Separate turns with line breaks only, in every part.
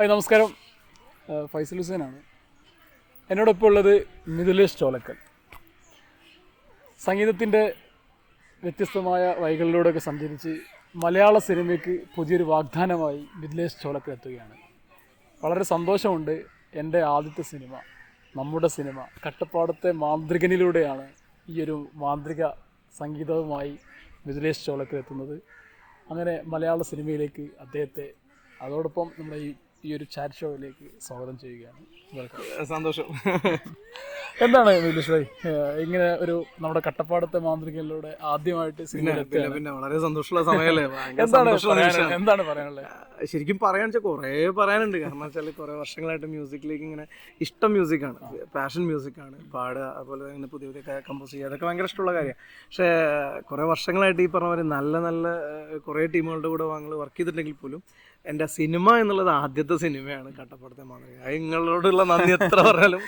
Hi നമസ്കാരം ഫൈസൽ ഹുസൈനാണ് എന്നോടൊപ്പം ഉള്ളത് മിഥുലേഷ് ചോലക്കൽ സംഗീതത്തിൻ്റെ വ്യത്യസ്തമായ വഴികളിലൂടെയൊക്കെ സഞ്ചരിച്ച് മലയാള സിനിമയ്ക്ക് പുതിയൊരു വാഗ്ദാനമായി മിഥുലേഷ് ചോലക്കൽ എത്തുകയാണ് വളരെ സന്തോഷമുണ്ട് എൻ്റെ ആദ്യത്തെ സിനിമ നമ്മുടെ സിനിമ കട്ടപ്പാടത്തെ മാന്ത്രികനിലൂടെയാണ് ഈ ഒരു മാന്ത്രിക സംഗീതവുമായി മിഥുലേഷ് ചോലക്കൽ എത്തുന്നത് അങ്ങനെ മലയാള സിനിമയിലേക്ക് അദ്ദേഹത്തെ അതോടൊപ്പം നമ്മുടെ ഈ ഈ ഒരു ചാറ്റ് ഷോയിലേക്ക് സ്വാഗതം ചെയ്യുകയാണ്
സന്തോഷം
എന്താണ് ഭായ് ഇങ്ങനെ ഒരു നമ്മുടെ കട്ടപ്പാടത്തെ മാന്ത്രികയിലൂടെ ആദ്യമായിട്ട് സിനിമ
പിന്നെ വളരെ സന്തോഷമുള്ള സമയമല്ലേ
എന്താണ് എന്താണ് പറയാനുള്ളത്
ശരിക്കും പറയാന്ന് വെച്ചാൽ കുറേ പറയാനുണ്ട് കാരണം വെച്ചാൽ കുറേ വർഷങ്ങളായിട്ട് മ്യൂസിക്കിലേക്ക് ഇങ്ങനെ ഇഷ്ടം മ്യൂസിക്കാണ് പാഷൻ മ്യൂസിക്കാണ് പാടുക അതുപോലെ തന്നെ പുതിയ പുതിയ കമ്പോസ് ചെയ്യുക അതൊക്കെ ഭയങ്കര ഇഷ്ടമുള്ള കാര്യമാണ് പക്ഷേ കുറേ വർഷങ്ങളായിട്ട് ഈ പറഞ്ഞ പോലെ നല്ല നല്ല കുറേ ടീമുകളുടെ കൂടെ ഞങ്ങൾ വർക്ക് ചെയ്തിട്ടുണ്ടെങ്കിൽ പോലും എൻ്റെ സിനിമ എന്നുള്ളത് ആദ്യത്തെ സിനിമയാണ് കട്ടപ്പുറത്തെ മാതൃക നിങ്ങളോടുള്ള നന്ദി എത്ര പറഞ്ഞാലും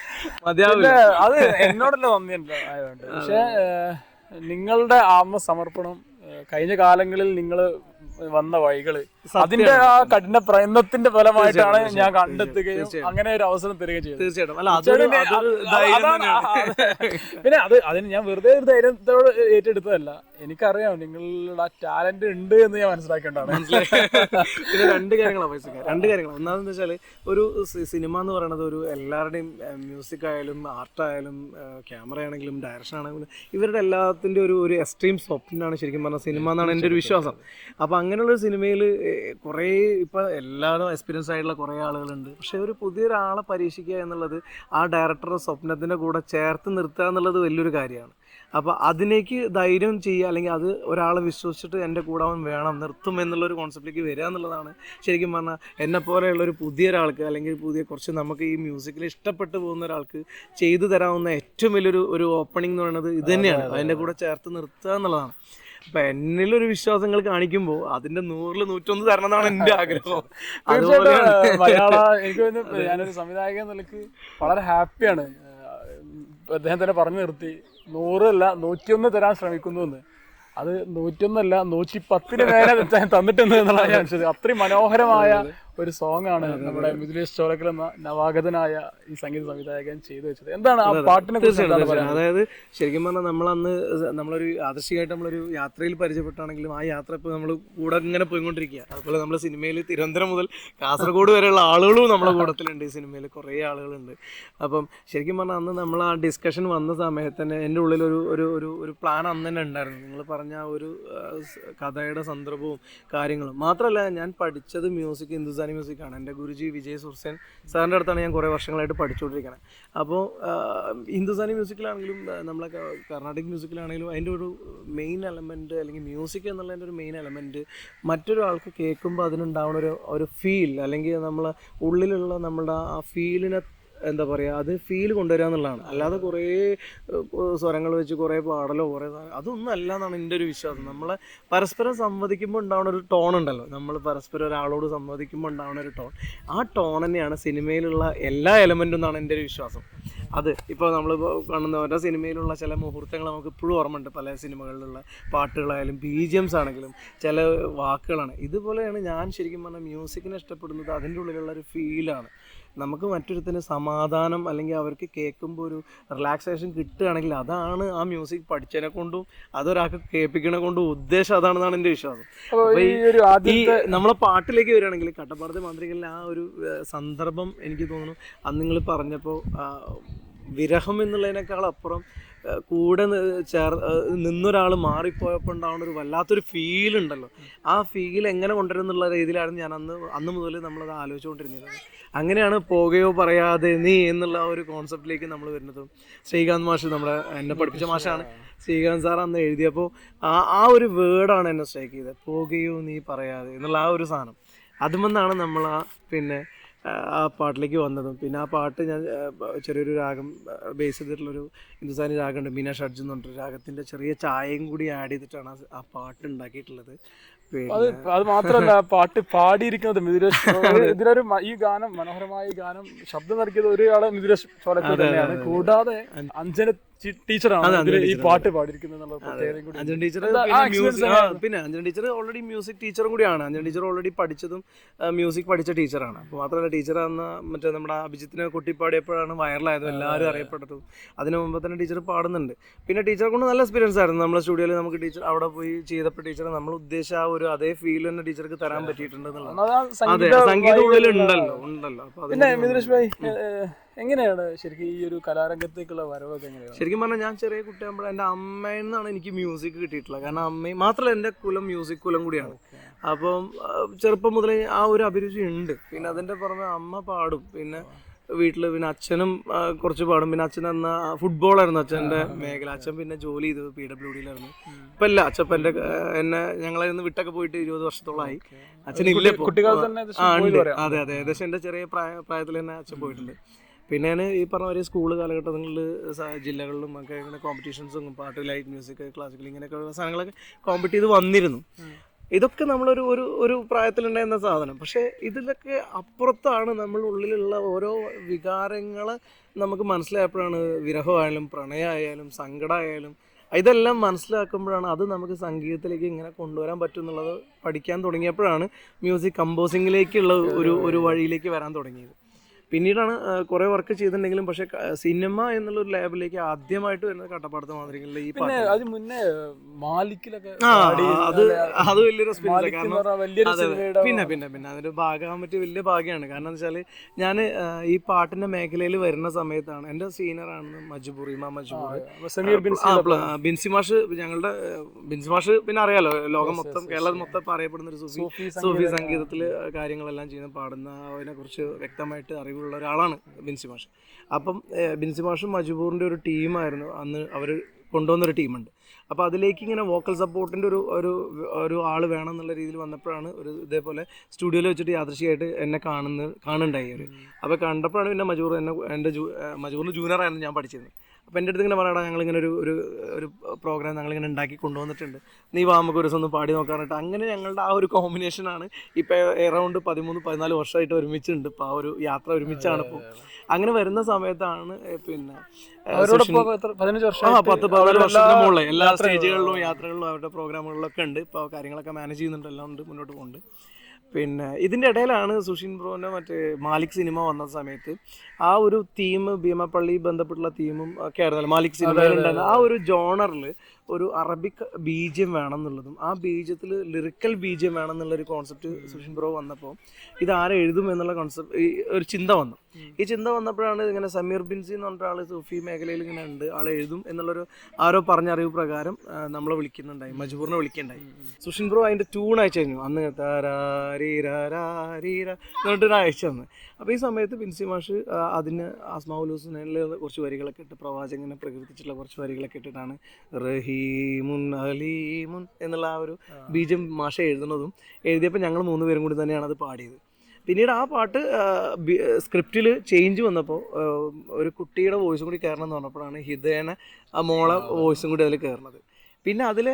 മതിയാവില്ല
അത് എന്നോടുള്ള നന്ദി ആയതുകൊണ്ട് പക്ഷേ നിങ്ങളുടെ ആത്മസമർപ്പണം കഴിഞ്ഞ കാലങ്ങളിൽ നിങ്ങൾ വന്ന വഴികൾ അതിന്റെ ആ കഠിന പ്രയത്നത്തിന്റെ ഫലമായിട്ടാണ് ഞാൻ കണ്ടെത്തുകയും അങ്ങനെ ഒരു അവസരം തരികയും ചെയ്തത്
തീർച്ചയായിട്ടും
പിന്നെ അത് അതിന് ഞാൻ വെറുതെ ഒരു ധൈര്യത്തോട് ഏറ്റെടുത്തതല്ല എനിക്കറിയാം നിങ്ങളുടെ ടാലന്റ് ഉണ്ട് എന്ന് ഞാൻ മനസ്സിലാക്കേണ്ടതാണ്
പിന്നെ രണ്ട് കാര്യങ്ങളാണ് മനസ്സിലാക്കുക രണ്ട് കാര്യങ്ങൾ ഒന്നാമെന്ന് വെച്ചാൽ ഒരു സിനിമ എന്ന് പറയുന്നത് ഒരു എല്ലാവരുടെയും മ്യൂസിക് ആയാലും ആർട്ടായാലും ക്യാമറ ആണെങ്കിലും ഡയറക്ഷൻ ആണെങ്കിലും ഇവരുടെ എല്ലാത്തിൻ്റെ ഒരു ഒരു എക്സ്ട്രീം സ്വപ്നമാണ് ശരിക്കും പറഞ്ഞാൽ സിനിമ എന്നാണ് എൻ്റെ ഒരു വിശ്വാസം അപ്പോൾ അങ്ങനെയുള്ള സിനിമയിൽ കുറേ ഇപ്പോൾ എല്ലാവരും എക്സ്പീരിയൻസ് ആയിട്ടുള്ള കുറേ ആളുകളുണ്ട് പക്ഷേ ഒരു പുതിയൊരാളെ പരീക്ഷിക്കുക എന്നുള്ളത് ആ ഡയറക്ടറുടെ സ്വപ്നത്തിൻ്റെ കൂടെ ചേർത്ത് നിർത്തുക എന്നുള്ളത് വലിയൊരു കാര്യമാണ് അപ്പോൾ അതിലേക്ക് ധൈര്യം ചെയ്യുക അല്ലെങ്കിൽ അത് ഒരാളെ വിശ്വസിച്ചിട്ട് എൻ്റെ കൂടെ അവൻ വേണം നിർത്തും എന്നുള്ളൊരു കോൺസെപ്റ്റിലേക്ക് വരിക എന്നുള്ളതാണ് ശരിക്കും പറഞ്ഞാൽ എന്നെ പോലെയുള്ള ഒരു പുതിയ ഒരാൾക്ക് അല്ലെങ്കിൽ പുതിയ കുറച്ച് നമുക്ക് ഈ മ്യൂസിക്കിൽ ഇഷ്ടപ്പെട്ട് പോകുന്ന ഒരാൾക്ക് ചെയ്തു തരാവുന്ന ഏറ്റവും വലിയൊരു ഒരു ഓപ്പണിംഗ് എന്ന് പറയുന്നത് ഇത് തന്നെയാണ് അതിൻ്റെ കൂടെ ചേർത്ത് നിർത്തുക എന്നുള്ളതാണ് അപ്പൊ എന്നിലൊരു വിശ്വാസങ്ങൾ കാണിക്കുമ്പോൾ അതിന്റെ നൂറിൽ നൂറ്റൊന്ന് തരണം എന്നാണ് എന്റെ ആഗ്രഹം
എനിക്ക് ഞാനൊരു സംവിധായകൻ നിലക്ക് വളരെ ഹാപ്പിയാണ് അദ്ദേഹം തന്നെ പറഞ്ഞു നിർത്തി നൂറല്ല നൂറ്റിയൊന്ന് തരാൻ ശ്രമിക്കുന്നു എന്ന് അത് നൂറ്റൊന്നല്ല നൂറ്റി പത്തിന് മേലെ തന്നിട്ടുണ്ട് എന്നുള്ളതാണ് ഞാൻ അത്രയും മനോഹരമായ ഒരു സോങ് ആണ് നമ്മുടെ മിഥുലേഷ് ചോലക്കൽ എന്ന നവാഗതനായ ഈ സംഗീത സംവിധായകൻ ചെയ്തു വെച്ചത് എന്താണ് ആ പാട്ടിനെ കുറിച്ച്
അതായത് ശരിക്കും പറഞ്ഞാൽ നമ്മളന്ന് നമ്മളൊരു ആദർശികമായിട്ട് നമ്മളൊരു യാത്രയിൽ പരിചയപ്പെട്ടാണെങ്കിലും ആ യാത്ര ഇപ്പൊ നമ്മൾ കൂടെ ഇങ്ങനെ പോയിക്കൊണ്ടിരിക്കുക അതുപോലെ നമ്മൾ സിനിമയിൽ തിരുവനന്തപുരം മുതൽ കാസർഗോഡ് വരെയുള്ള ആളുകളും നമ്മുടെ കൂടത്തിലുണ്ട് ഈ സിനിമയിൽ കുറേ ആളുകളുണ്ട് അപ്പം ശരിക്കും പറഞ്ഞാൽ അന്ന് നമ്മൾ ആ ഡിസ്കഷൻ വന്ന സമയത്ത് തന്നെ എൻ്റെ ഉള്ളിൽ ഒരു ഒരു ഒരു ഒരു പ്ലാൻ അന്ന് തന്നെ ഉണ്ടായിരുന്നു നിങ്ങൾ പറഞ്ഞ ഒരു കഥയുടെ സന്ദർഭവും കാര്യങ്ങളും മാത്രമല്ല ഞാൻ പഠിച്ചത് മ്യൂസിക് ഹിന്ദുസ്ഥാൻ രാജസ്ഥാനി മ്യൂസിക്കാണ് എൻ്റെ ഗുരുജി വിജയ് സുർസേൻ സാറിൻ്റെ അടുത്താണ് ഞാൻ കുറേ വർഷങ്ങളായിട്ട് പഠിച്ചുകൊണ്ടിരിക്കുന്നത് അപ്പോൾ ഹിന്ദുസ്ഥാനി മ്യൂസിക്കിലാണെങ്കിലും നമ്മളെ കർണാടിക് മ്യൂസിക്കിലാണെങ്കിലും അതിൻ്റെ ഒരു മെയിൻ എലമെൻറ്റ് അല്ലെങ്കിൽ മ്യൂസിക് എന്നുള്ളതിൻ്റെ ഒരു മെയിൻ എലമെൻറ്റ് മറ്റൊരാൾക്ക് കേൾക്കുമ്പോൾ അതിനുണ്ടാവുന്ന ഒരു ഒരു ഫീൽ അല്ലെങ്കിൽ നമ്മൾ ഉള്ളിലുള്ള നമ്മളുടെ ആ ഫീലിനെ എന്താ പറയുക അത് ഫീൽ കൊണ്ടുവരിക എന്നുള്ളതാണ് അല്ലാതെ കുറേ സ്വരങ്ങൾ വെച്ച് കുറേ പാടലോ കുറേ അതൊന്നല്ല എന്നാണ് എൻ്റെ ഒരു വിശ്വാസം നമ്മൾ പരസ്പരം സംവദിക്കുമ്പോൾ ഉണ്ടാവുന്ന ഒരു ടോൺ ഉണ്ടല്ലോ നമ്മൾ പരസ്പരം ഒരാളോട് സംവദിക്കുമ്പോൾ ഉണ്ടാവുന്ന ഒരു ടോൺ ആ ടോൺ തന്നെയാണ് സിനിമയിലുള്ള എല്ലാ എലമെൻറ്റും എന്നാണ് എൻ്റെ ഒരു വിശ്വാസം അത് ഇപ്പോൾ നമ്മൾ കാണുന്ന ഓരോ സിനിമയിലുള്ള ചില മുഹൂർത്തങ്ങൾ നമുക്ക് ഇപ്പോഴും ഓർമ്മയുണ്ട് പല സിനിമകളിലുള്ള പാട്ടുകളായാലും ബി ജി എംസ് ആണെങ്കിലും ചില വാക്കുകളാണ് ഇതുപോലെയാണ് ഞാൻ ശരിക്കും പറഞ്ഞാൽ മ്യൂസിക്കിനെ ഇഷ്ടപ്പെടുന്നത് അതിൻ്റെ ഉള്ളിലുള്ള ഒരു ഫീലാണ് നമുക്ക് മറ്റൊരുത്തിന് സമാധാനം അല്ലെങ്കിൽ അവർക്ക് കേൾക്കുമ്പോൾ ഒരു റിലാക്സേഷൻ കിട്ടുകയാണെങ്കിൽ അതാണ് ആ മ്യൂസിക് പഠിച്ചതിനെ കൊണ്ടും അതൊരാൾക്ക് കേൾപ്പിക്കണ കൊണ്ടും ഉദ്ദേശം അതാണെന്നാണ് എൻ്റെ വിശ്വാസം
അപ്പോൾ ഈ
നമ്മളെ പാട്ടിലേക്ക് വരികയാണെങ്കിൽ കട്ടപ്പാടത്തെ മാന്ത്രികളിൽ ആ ഒരു സന്ദർഭം എനിക്ക് തോന്നുന്നു അന്ന് നിങ്ങൾ പറഞ്ഞപ്പോൾ വിരഹം എന്നുള്ളതിനേക്കാൾ അപ്പുറം കൂടെ ചേർ നിന്നൊരാൾ മാറിപ്പോയപ്പോൾ ഉണ്ടാവുന്ന ഒരു വല്ലാത്തൊരു ഫീൽ ഉണ്ടല്ലോ ആ ഫീൽ എങ്ങനെ കൊണ്ടുവരും എന്നുള്ള രീതിയിലാണ് ഞാൻ അന്ന് അന്ന് മുതൽ നമ്മളത് ആലോചിച്ചുകൊണ്ടിരുന്നത് അങ്ങനെയാണ് പോകയോ പറയാതെ നീ എന്നുള്ള ഒരു കോൺസെപ്റ്റിലേക്ക് നമ്മൾ വരുന്നത് ശ്രീകാന്ത് മാഷ് നമ്മളെ എന്നെ പഠിപ്പിച്ച മാഷാണ് ശ്രീകാന്ത് സാർ അന്ന് എഴുതിയപ്പോൾ ആ ആ ഒരു വേർഡാണ് എന്നെ സ്ട്രൈക്ക് ചെയ്തത് പോകയോ നീ പറയാതെ എന്നുള്ള ആ ഒരു സാധനം അതുമെന്നാണ് നമ്മൾ ആ പിന്നെ ആ പാട്ടിലേക്ക് വന്നതും പിന്നെ ആ പാട്ട് ഞാൻ ചെറിയൊരു രാഗം ബേസ് ചെയ്തിട്ടുള്ളൊരു ഹിന്ദുസ്ഥാനി രാഗമുണ്ട് മീന ഷഡ്ജ് എന്ന് പറഞ്ഞിട്ട് രാഗത്തിൻ്റെ ചെറിയ ചായയും കൂടി ആഡ് ചെയ്തിട്ടാണ് ആ പാട്ട് ഉണ്ടാക്കിയിട്ടുള്ളത്
അത് അത് മാത്രമല്ല പാട്ട് പാടിയിരിക്കുന്നത് മിഥുരേഷ് ഇതിലൊരു ഈ ഗാനം മനോഹരമായ ഈ ഗാനം ശബ്ദം നൽകിയത് ഒരാളെ മിഥുരേഷ് ചോലക്കൽ തന്നെയാണ് കൂടാതെ അഞ്ജന ടീച്ചറാണ് ഈ പാട്ട് പാടിയിരിക്കുന്നത്
പിന്നെ അഞ്ജന ടീച്ചർ ഓൾറെഡി മ്യൂസിക് ടീച്ചറും കൂടിയാണ് അഞ്ജന ടീച്ചർ ഓൾറെഡി പഠിച്ചതും മ്യൂസിക് പഠിച്ച ടീച്ചറാണ് അപ്പോൾ മാത്രമല്ല ടീച്ചർ അന്ന് മറ്റേ നമ്മുടെ അഭിജിത്തിനെ കുട്ടിപ്പാടിയപ്പോഴാണ് വൈറലായത് എല്ലാവരും അറിയപ്പെട്ടതും അതിനു മുമ്പ് തന്നെ ടീച്ചർ പാടുന്നുണ്ട് പിന്നെ ടീച്ചറെ കൊണ്ട് നല്ല എക്സ്പീരിയൻസ് ആയിരുന്നു നമ്മുടെ സ്റ്റുഡിയോയിൽ നമുക്ക് ടീച്ചർ അവിടെ പോയി ചെയ്തപ്പോൾ ടീച്ചർ നമ്മൾ ഉദ്ദേശിച്ച ആ ഒരു അതേ ഫീൽ തന്നെ ടീച്ചർക്ക് തരാൻ പറ്റിയിട്ടുണ്ട്
എങ്ങനെയാണ് ശരിക്കും ഈ ഒരു കലാരംഗത്തേക്കുള്ള വരവൊക്കെ എങ്ങനെയാണ്
ശരിക്കും പറഞ്ഞാൽ ഞാൻ ചെറിയ കുട്ടിയാകുമ്പോൾ എൻ്റെ അമ്മയിൽ നിന്നാണ് എനിക്ക് മ്യൂസിക് കിട്ടിയിട്ടുള്ളത് കാരണം അമ്മയും മാത്രമല്ല എൻ്റെ കുലം മ്യൂസിക് കുലം കൂടിയാണ് അപ്പം ചെറുപ്പം മുതലേ ആ ഒരു അഭിരുചി ഉണ്ട് പിന്നെ അതിൻ്റെ പുറമെ അമ്മ പാടും പിന്നെ വീട്ടിൽ പിന്നെ അച്ഛനും കുറച്ച് പാടും പിന്നെ അച്ഛൻ അന്ന് ഫുട്ബോളായിരുന്നു അച്ഛൻ്റെ മേഖല അച്ഛൻ പിന്നെ ജോലി ചെയ്തത് പി ഡബ്ല്യു ഡിയിലായിരുന്നു ഇപ്പം ഇല്ല അച്ഛൻ എൻ്റെ എന്നെ ഞങ്ങളായിരുന്നു വിട്ടൊക്കെ പോയിട്ട് ഇരുപത് വർഷത്തോളമായി അച്ഛൻ ഇല്ല ആ അതെ അതെ ഏകദേശം എൻ്റെ ചെറിയ പ്രായ പ്രായത്തിൽ തന്നെ അച്ഛൻ പോയിട്ടുണ്ട് പിന്നെ ഞാൻ ഈ പറഞ്ഞ ഒരു സ്കൂൾ കാലഘട്ടങ്ങളിൽ ജില്ലകളിലും ഒക്കെ ഇങ്ങനെ കോമ്പറ്റീഷൻസും പാട്ട് ലൈറ്റ് മ്യൂസിക് ക്ലാസിക്കൽ ഇങ്ങനെയൊക്കെയുള്ള സാധനങ്ങളൊക്കെ കോമ്പറ്റ് ചെയ്ത് വന്നിരുന്നു ഇതൊക്കെ നമ്മളൊരു ഒരു ഒരു പ്രായത്തിലുണ്ടായിരുന്ന സാധനം പക്ഷേ ഇതിലൊക്കെ അപ്പുറത്താണ് നമ്മൾ ഉള്ളിലുള്ള ഓരോ വികാരങ്ങൾ നമുക്ക് മനസ്സിലായപ്പോഴാണ് വിരഹമായാലും പ്രണയമായാലും സങ്കടമായാലും ഇതെല്ലാം മനസ്സിലാക്കുമ്പോഴാണ് അത് നമുക്ക് സംഗീതത്തിലേക്ക് ഇങ്ങനെ കൊണ്ടുവരാൻ പറ്റും എന്നുള്ളത് പഠിക്കാൻ തുടങ്ങിയപ്പോഴാണ് മ്യൂസിക് കമ്പോസിങ്ങിലേക്കുള്ള ഒരു ഒരു വഴിയിലേക്ക് വരാൻ തുടങ്ങിയത് പിന്നീടാണ് കുറേ വർക്ക് ചെയ്തിട്ടുണ്ടെങ്കിലും പക്ഷേ സിനിമ എന്നുള്ള ഒരു ലേബിലേക്ക് ആദ്യമായിട്ട് വരുന്നത് കട്ടപ്പാടത്തെ മാന്ത്രികളിൽ ഈ അത്
അത്
അത് വലിയൊരു കാരണം പിന്നെ പിന്നെ പിന്നെ അതൊരു ഭാഗമാകാൻ പറ്റിയ വലിയ ഭാഗ്യമാണ് കാരണം എന്ന് വെച്ചാൽ ഞാൻ ഈ പാട്ടിന്റെ മേഖലയിൽ വരുന്ന സമയത്താണ് എന്റെ സീനിയറാണ് മജുബൂർ ഇമാ മജുബൂർ ബിൻസി മാഷ് ഞങ്ങളുടെ ബിൻസി മാഷ് പിന്നെ അറിയാലോ ലോകം മൊത്തം കേരളം മൊത്തം അറിയപ്പെടുന്ന ഒരു സൂഫി
സൂഫി
സംഗീതത്തിൽ കാര്യങ്ങളെല്ലാം ചെയ്യുന്ന പാടുന്ന അതിനെ കുറിച്ച് വ്യക്തമായിട്ട് അറിവ് ഉള്ള ഒരാളാണ് ബിൻസി മാഷ് അപ്പം ബിൻസി മാഷും മജുബൂറിൻ്റെ ഒരു ടീമായിരുന്നു അന്ന് അവർ കൊണ്ടുവന്നൊരു ടീമുണ്ട് അപ്പോൾ അതിലേക്ക് ഇങ്ങനെ വോക്കൽ സപ്പോർട്ടിൻ്റെ ഒരു ഒരു ഒരു ആൾ വേണം എന്നുള്ള രീതിയിൽ വന്നപ്പോഴാണ് ഒരു ഇതേപോലെ സ്റ്റുഡിയോയിൽ വെച്ചിട്ട് യാദൃശ്യമായിട്ട് എന്നെ കാണുന്ന കാണുന്നുണ്ടായി ഒരു അപ്പോൾ കണ്ടപ്പോഴാണ് പിന്നെ മജൂർ എന്നെ എൻ്റെ ജൂ മജൂറിൻ്റെ ജൂനിയറായിരുന്നു ഞാൻ പഠിച്ചിരുന്നത് അപ്പം എൻ്റെ അടുത്ത് ഇങ്ങനെ പറയടാ ഞങ്ങളിങ്ങനെ ഒരു ഒരു ഒരു പ്രോഗ്രാം ഞങ്ങളിങ്ങനെ ഉണ്ടാക്കി കൊണ്ടുവന്നിട്ടുണ്ട് നീ വാ നമുക്ക് ഒരു ദിവസം ഒന്ന് പാടി നോക്കാൻ അങ്ങനെ ഞങ്ങളുടെ ആ ഒരു കോമ്പിനേഷനാണ് ഇപ്പോൾ എറൗണ്ട് പതിമൂന്ന് പതിനാല് വർഷമായിട്ട് ഒരുമിച്ചുണ്ട് ഇപ്പോൾ ആ ഒരു യാത്ര ഒരുമിച്ചാണ് ഇപ്പോൾ അങ്ങനെ വരുന്ന സമയത്താണ് പിന്നെ എല്ലാ സ്റ്റേജുകളിലും യാത്രകളിലും അവരുടെ പ്രോഗ്രാമുകളിലൊക്കെ ഉണ്ട് ഇപ്പോൾ കാര്യങ്ങളൊക്കെ മാനേജ് ചെയ്യുന്നുണ്ട് എല്ലാം ഉണ്ട് മുന്നോട്ട് പോകുന്നുണ്ട് പിന്നെ ഇതിൻ്റെ ഇടയിലാണ് സുഷിൻ ബ്രോൻ്റെ മറ്റേ മാലിക് സിനിമ വന്ന സമയത്ത് ആ ഒരു തീം ഭീമപ്പള്ളി ബന്ധപ്പെട്ടുള്ള തീമും ഒക്കെ ആയിരുന്നല്ലോ മാലിക് സിനിമ ആ ഒരു ജോണറിൽ ഒരു അറബിക് ബീജം വേണമെന്നുള്ളതും ആ ബീജത്തിൽ ലിറിക്കൽ ബീജം ഒരു കോൺസെപ്റ്റ് സുഷിൻ ബ്രോ വന്നപ്പോൾ ഇത് ആരെ എഴുതും എന്നുള്ള കോൺസെപ്റ്റ് ഒരു ചിന്ത വന്നു ഈ ചിന്ത വന്നപ്പോഴാണ് ഇങ്ങനെ സമീർ ബിൻസി എന്ന് പറഞ്ഞ ആൾ സൂഫി മേഖലയിൽ ഇങ്ങനെ ഉണ്ട് ആൾ എഴുതും എന്നുള്ളൊരു ആരോ പറഞ്ഞ അറിവ് പ്രകാരം നമ്മളെ വിളിക്കുന്നുണ്ടായി മജൂറിനെ വിളിക്കണ്ടായി സുഷിൻ ബ്രോ അതിൻ്റെ ട്യൂൺ അയച്ചു കഴിഞ്ഞു അന്ന് എന്നിട്ടൊരു അയച്ചു തന്നെ അപ്പോൾ ഈ സമയത്ത് ബിൻസി മാഷ് അതിന് ആസ്മാവുലൂസിനെ കുറച്ച് വരികളൊക്കെ ഇട്ട് പ്രവാചകനെ പ്രകീർത്തിച്ചിട്ടുള്ള കുറച്ച് വരികളൊക്കെ ഇട്ടിട്ടാണ് റഹി അലീമുൻ അലീമുൻ എന്നുള്ള ആ ഒരു ബീജം മാഷ എഴുതുന്നതും എഴുതിയപ്പോൾ ഞങ്ങൾ മൂന്ന് പേരും കൂടി തന്നെയാണ് അത് പാടിയത് പിന്നീട് ആ പാട്ട് സ്ക്രിപ്റ്റിൽ ചേഞ്ച് വന്നപ്പോൾ ഒരു കുട്ടിയുടെ വോയിസും കൂടി കയറണം എന്ന് പറഞ്ഞപ്പോഴാണ് ഹിതേന ആ മോളെ വോയിസും കൂടി അതിൽ കയറണത് പിന്നെ അതിൽ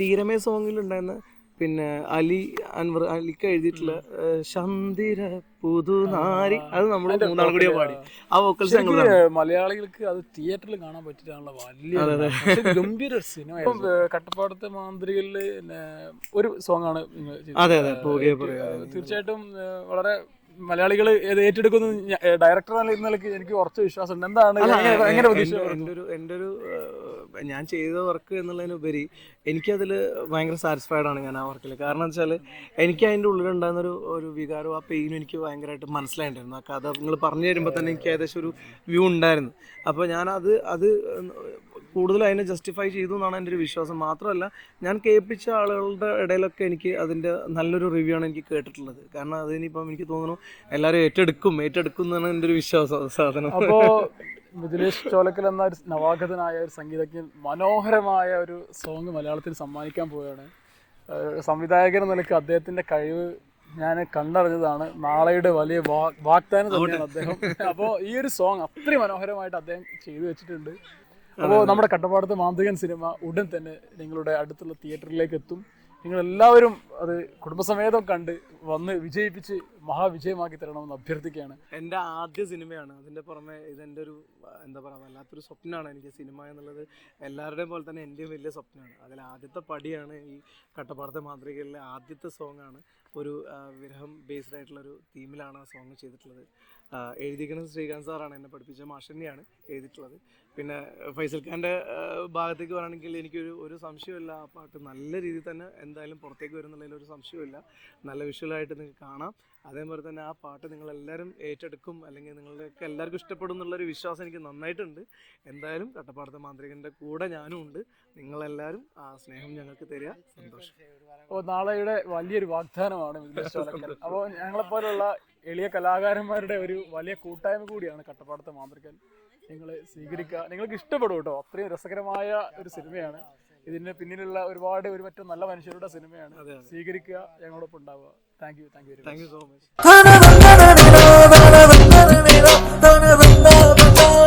തീരമേ സോങ്ങിലുണ്ടായിരുന്ന പിന്നെ അലി അൻവർ അലിക്ക് എഴുതിയിട്ടുള്ള ശന്തിര പുതുനാരി അത് നമ്മൾ മൂന്നാൾ കൂടിയ പാടി ആ വോക്കൽസ്
മലയാളികൾക്ക് അത് തിയേറ്ററിൽ കാണാൻ പറ്റിയിട്ടുള്ള വലിയ ഗംഭീര സിനിമ കട്ടപ്പാടത്തെ മാന്ത്രികളിൽ ഒരു സോങ് ആണ്
അതെ അതെ
തീർച്ചയായിട്ടും വളരെ മലയാളികൾ ഏറ്റെടുക്കുന്ന ഡയറക്ടർ നിലയ്ക്ക് എനിക്ക് കുറച്ച് വിശ്വാസമുണ്ട് എന്താണ്
എന്റെ ഒരു എൻ്റെ ഒരു ഞാൻ ചെയ്ത വർക്ക് എന്നുള്ളതിനുപരി എനിക്കതിൽ ഭയങ്കര സാറ്റിസ്ഫൈഡ് ആണ് ഞാൻ ആ വർക്കിൽ കാരണം വെച്ചാൽ എനിക്ക് അതിൻ്റെ ഉള്ളിലുണ്ടായിരുന്ന ഒരു ഒരു വികാരം ആ പെയിനും എനിക്ക് ഭയങ്കരമായിട്ട് മനസ്സിലായിട്ടുണ്ടായിരുന്നു ആ കഥ നിങ്ങൾ പറഞ്ഞു തരുമ്പോൾ തന്നെ എനിക്ക് ഏകദേശം ഒരു വ്യൂ ഉണ്ടായിരുന്നു അപ്പോൾ ഞാൻ അത് അത് കൂടുതൽ അതിനെ ജസ്റ്റിഫൈ ചെയ്തു എന്നാണ് എൻ്റെ ഒരു വിശ്വാസം മാത്രമല്ല ഞാൻ കേൾപ്പിച്ച ആളുകളുടെ ഇടയിലൊക്കെ എനിക്ക് അതിൻ്റെ നല്ലൊരു റിവ്യൂ ആണ് എനിക്ക് കേട്ടിട്ടുള്ളത് കാരണം അതിനിപ്പം എനിക്ക് തോന്നുന്നു എല്ലാവരും ഏറ്റെടുക്കും ഏറ്റെടുക്കും എന്നാണ് എൻ്റെ ഒരു വിശ്വാസം സാധനം
അപ്പോൾ മുജലേഷ് ചോലക്കൽ എന്ന ഒരു നവാഗതനായ ഒരു സംഗീതജ്ഞൻ മനോഹരമായ ഒരു സോങ് മലയാളത്തിൽ സമ്മാനിക്കാൻ പോവുകയാണ് സംവിധായകൻ നിലയ്ക്ക് അദ്ദേഹത്തിൻ്റെ കഴിവ് ഞാൻ കണ്ടറിഞ്ഞതാണ് നാളെയുടെ വലിയ വാഗ്ദാനം തന്നെയാണ് അദ്ദേഹം അപ്പോൾ ഈ ഒരു സോങ് അത്രയും മനോഹരമായിട്ട് അദ്ദേഹം ചെയ്തു വെച്ചിട്ടുണ്ട് അപ്പോൾ നമ്മുടെ കട്ടപ്പാടത്ത് മാന്ത്രികൻ സിനിമ ഉടൻ തന്നെ നിങ്ങളുടെ അടുത്തുള്ള തിയേറ്ററിലേക്ക് എത്തും നിങ്ങൾ എല്ലാവരും അത് കുടുംബസമേതം കണ്ട് വന്ന് വിജയിപ്പിച്ച് മഹാവിജയമാക്കി തരണമെന്ന് അഭ്യർത്ഥിക്കുകയാണ്
എൻ്റെ ആദ്യ സിനിമയാണ് അതിൻ്റെ പുറമെ ഇതെൻ്റെ ഒരു എന്താ പറയുക വല്ലാത്തൊരു സ്വപ്നമാണ് എനിക്ക് സിനിമ എന്നുള്ളത് എല്ലാവരുടെയും പോലെ തന്നെ എൻ്റെയും വലിയ സ്വപ്നമാണ് അതിൽ ആദ്യത്തെ പടിയാണ് ഈ കട്ടപ്പാടത്തെ മാതൃകയിലെ ആദ്യത്തെ സോങ്ങാണ് ഒരു വിരഹം ബേസ്ഡ് ആയിട്ടുള്ള ഒരു തീമിലാണ് ആ സോങ് ചെയ്തിട്ടുള്ളത് എഴുതിക്കുന്ന ശ്രീകാന്ത് സാറാണ് എന്നെ പഠിപ്പിച്ച മാഷന്നെയാണ് എഴുതിയിട്ടുള്ളത് പിന്നെ ഫൈസൽ ഖാൻ്റെ ഭാഗത്തേക്ക് പറയുകയാണെങ്കിൽ എനിക്കൊരു ഒരു സംശയമില്ല ആ പാട്ട് നല്ല രീതിയിൽ തന്നെ എന്തായാലും പുറത്തേക്ക് വരുന്നുള്ളതിൽ ഒരു സംശയമില്ല നല്ല വിഷ്വലായിട്ട് നിങ്ങൾക്ക് കാണാം അതേപോലെ തന്നെ ആ പാട്ട് നിങ്ങളെല്ലാവരും ഏറ്റെടുക്കും അല്ലെങ്കിൽ നിങ്ങൾക്ക് എല്ലാവർക്കും ഇഷ്ടപ്പെടും എന്നുള്ളൊരു വിശ്വാസം എനിക്ക് നന്നായിട്ടുണ്ട് എന്തായാലും കട്ടപ്പാടത്തെ മാന്ത്രികൻ്റെ കൂടെ ഞാനും ഉണ്ട് നിങ്ങളെല്ലാവരും ആ സ്നേഹം ഞങ്ങൾക്ക് തരിക സന്തോഷം
അപ്പോൾ നാളെയുടെ വലിയൊരു വാഗ്ദാനമാണ് അപ്പോൾ ഞങ്ങളെപ്പോലുള്ള എളിയ കലാകാരന്മാരുടെ ഒരു വലിയ കൂട്ടായ്മ കൂടിയാണ് കട്ടപ്പാടത്തെ മാന്ത്രികൻ നിങ്ങൾ സ്വീകരിക്കുക നിങ്ങൾക്ക് ഇഷ്ടപ്പെടും കേട്ടോ അത്രയും രസകരമായ ഒരു സിനിമയാണ് ഇതിന് പിന്നിലുള്ള ഒരുപാട് ഒരു മറ്റു നല്ല മനുഷ്യരുടെ സിനിമയാണ് സ്വീകരിക്കുക ഞങ്ങളോടൊപ്പം ഉണ്ടാവുക
Thank you very much. Thank you so much.